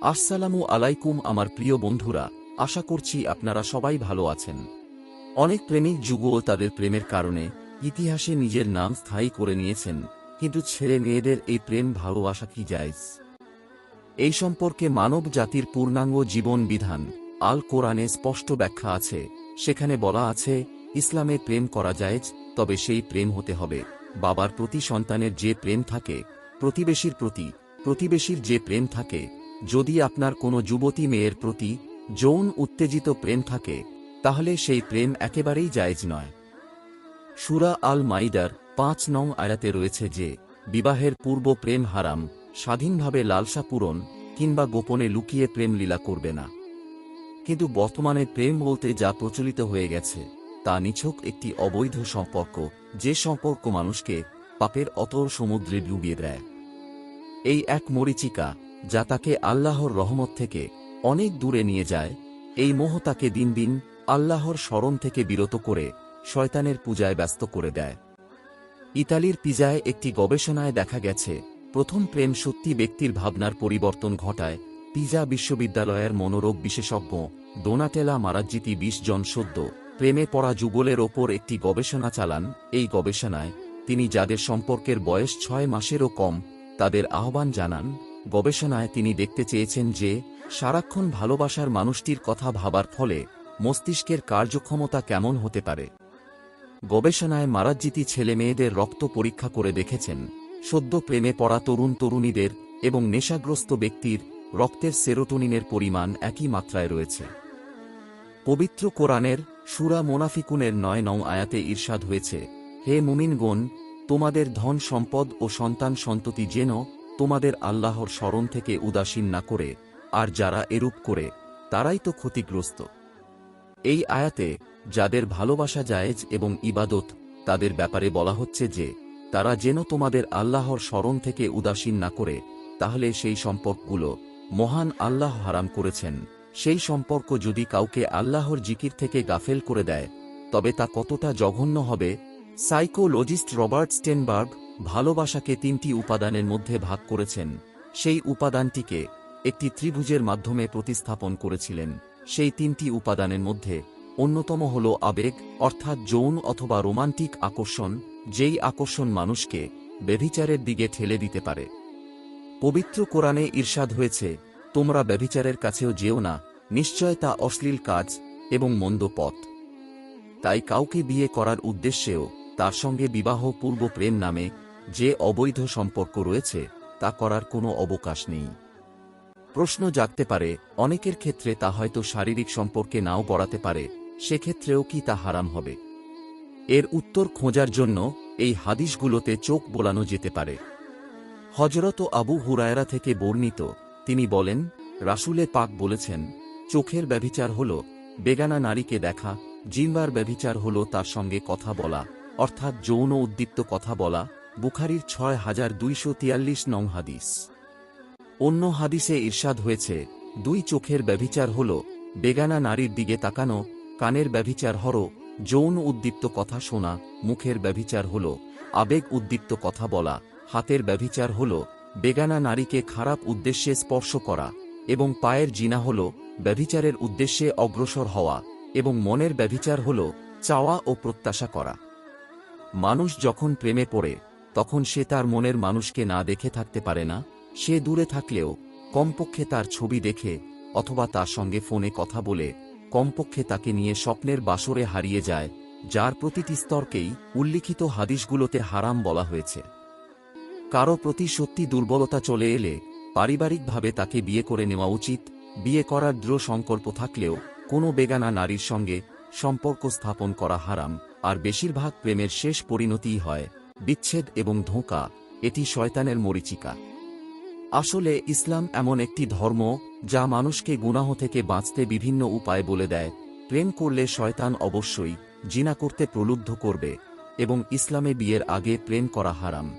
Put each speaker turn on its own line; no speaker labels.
আসসালামু আলাইকুম আমার প্রিয় বন্ধুরা, আশা করছি আপনারা সবাই ভালো আছেন। অনেক প্রেমিক যুগও তাদের প্রেমের কারণে ইতিহাসে নিজের নাম স্থায়ী করে নিয়েছেন, কিন্তু ছেলে মেয়েদের এই প্রেম ভালোবাসা কি জায়জ? এই সম্পর্কে মানব জাতির পূর্ণাঙ্গ জীবন বিধান, আল কোরআনে স্পষ্ট ব্যাখ্যা আছে, সেখানে বলা আছে, ইসলামে প্রেম করা জায়েজ, তবে সেই প্রেম হতে হবে, বাবার প্রতি সন্তানের যে প্রেম থাকে, প্রতিবেশীর প্রতি, প্রতিবেশীর যে প্রেম থাকে যদি আপনার কোনো যুবতী মেয়ের প্রতি যৌন উত্তেজিত প্রেম থাকে, তাহলে সেই প্রেম একেবারেই জায়েজ নয়। সুরা আল মাইদার পাঁচ নং আয়াতে রয়েছে যে, বিবাহের পূর্ব প্রেম হারাম, স্বাধীনভাবে লালসা পূরণ কিংবা গোপনে লুকিয়ে প্রেম লীলা করবে না। কিন্তু বর্তমানে প্রেম বলতে যা প্রচলিত হয়ে গেছে, তা নিছক একটি অবৈধ সম্পর্ক, যে সম্পর্ক মানুষকে পাপের অতল সমুদ্রে ডুবিয়ে দেয়। এই এক মরিচিকা যা তাকে আল্লাহর রহমত থেকে অনেক দূরে নিয়ে যায়, এই মোহ তাকে দিন দিন আল্লাহর স্মরণ থেকে বিরত করে শয়তানের পূজায় ব্যস্ত করে দেয়। ইতালির পিজায় একটি গবেষণায় দেখা গেছে, প্রথম প্রেম সত্যি ব্যক্তির ভাবনার পরিবর্তন ঘটায় পিজা বিশ্ববিদ্যালয়ের মনোরোগ বিশেষজ্ঞ ডোনাটেলা মারাজ্জিতি বিশ জন সদ্য প্রেমে পড়া যুগলের ওপর একটি গবেষণা চালান। এই গবেষণায় তিনি যাদের সম্পর্কের বয়স ছয় মাসেরও কম, তাদের আহ্বান জানান গবেষণায় তিনি দেখতে চেয়েছেন যে, সারাক্ষণ ভালোবাসার মানুষটির কথা ভাবার ফলে মস্তিষ্কের কার্যক্ষমতা কেমন হতে পারে। গবেষণায় মারাজ্জিতি ছেলে মেয়েদের রক্ত পরীক্ষা করে দেখেছেন, সদ্য প্রেমে পড়া তরুণ তরুণীদের এবং নেশাগ্রস্ত ব্যক্তির রক্তের সেরোটোনিনের পরিমাণ একই মাত্রায় রয়েছে। পবিত্র কোরআনের সুরা মোনাফিকুনের নয় নং আয়াতে ঈর্ষাদ হয়েছে, হে মুমিনগণ, তোমাদের ধন সম্পদ ও সন্তান সন্ততি যেন তোমাদের আল্লাহর স্মরণ থেকে উদাসীন না করে, আর যারা এরূপ করে, তারাই তো ক্ষতিগ্রস্ত। এই আয়াতে যাদের ভালোবাসা জায়েজ এবং ইবাদত, তাদের ব্যাপারে বলা হচ্ছে যে, তারা যেন তোমাদের আল্লাহর স্মরণ থেকে উদাসীন না করে, তাহলে সেই সম্পর্কগুলো মহান আল্লাহ হারাম করেছেন। সেই সম্পর্ক যদি কাউকে আল্লাহর জিকির থেকে গাফেল করে দেয়, তবে তা কতটা জঘন্য হবে? সাইকোলজিস্ট রবার্ট স্টেনবার্গ ভালোবাসাকে তিনটি উপাদানের মধ্যে ভাগ করেছেন। সেই উপাদানটিকে একটি ত্রিভুজের মাধ্যমে প্রতিস্থাপন করেছিলেন। সেই তিনটি উপাদানের মধ্যে অন্যতম হল আবেগ, অর্থাৎ যৌন অথবা রোমান্টিক আকর্ষণ, যেই আকর্ষণ মানুষকে ব্যভিচারের দিকে ঠেলে দিতে পারে। পবিত্র কোরআনে ঈর্ষাদ হয়েছে, তোমরা ব্যভিচারের কাছেও যেও না, নিশ্চয় তা অশ্লীল কাজ এবং মন্দ পথ। তাই কাউকে বিয়ে করার উদ্দেশ্যেও তার সঙ্গে বিবাহ পূর্ব প্রেম নামে যে অবৈধ সম্পর্ক রয়েছে, তা করার কোনো অবকাশ নেই। প্রশ্ন জাগতে পারে, অনেকের ক্ষেত্রে তা হয়তো শারীরিক সম্পর্কে নাও গড়াতে পারে, সেক্ষেত্রেও কি তা হারাম হবে? এর উত্তর খোঁজার জন্য এই হাদিসগুলোতে চোখ বোলানো যেতে পারে। হজরত আবু হুরায়রা থেকে বর্ণিত, তিনি বলেন, রাসুলে পাক বলেছেন, চোখের ব্যভিচার হল, বেগানা নারীকে দেখা জিম্বার ব্যভিচার হল তার সঙ্গে কথা বলা, অর্থাৎ যৌন উদ্দীপ্ত কথা বলা বুখারির ছয় হাজার দুইশো তিয়াল্লিশ নং হাদিস। অন্য হাদিসে ঈর্ষাদ হয়েছে, দুই চোখের ব্যভিচার হল, বেগানা নারীর দিকে তাকানো, কানের ব্যভিচার হর, যৌন উদ্দীপ্ত কথা শোনা, মুখের ব্যভিচার হল, আবেগ উদ্দীপ্ত কথা বলা, হাতের ব্যভিচার হল, বেগানা নারীকে খারাপ উদ্দেশ্যে স্পর্শ করা, এবং পায়ের জিনা হল, ব্যভিচারের উদ্দেশ্যে অগ্রসর হওয়া, এবং মনের ব্যভিচার হল, চাওয়া ও প্রত্যাশা করা। মানুষ যখন প্রেমে পড়ে তখন সে তার মনের মানুষকে না দেখে থাকতে পারে না, সে দূরে থাকলেও কমপক্ষে তার ছবি দেখে অথবা তার সঙ্গে ফোনে কথা বলে কমপক্ষে তাকে নিয়ে স্বপ্নের বাসরে হারিয়ে যায়, যার প্রতিটি স্তরকেই উল্লিখিত হাদিসগুলোতে হারাম বলা হয়েছে। কারও প্রতি সত্যি দুর্বলতা চলে এলে পারিবারিকভাবে তাকে বিয়ে করে নেওয়া উচিত, বিয়ে করার দৃঢ় সংকল্প থাকলেও কোনো বেগানা নারীর সঙ্গে সম্পর্ক স্থাপন করা হারাম, আর বেশিরভাগ প্রেমের শেষ পরিণতিই হয় বিচ্ছেদ এবং ধোঁকা, এটি শয়তানের মরিচিকা। আসলে ইসলাম এমন একটি ধর্ম যা মানুষকে গুনাহ থেকে বাঁচতে বিভিন্ন উপায় বলে দেয়। প্রেম করলে শয়তান অবশ্যই জিনা করতে প্রলুব্ধ করবে এবং ইসলামে বিয়ের আগে প্রেম করা হারাম।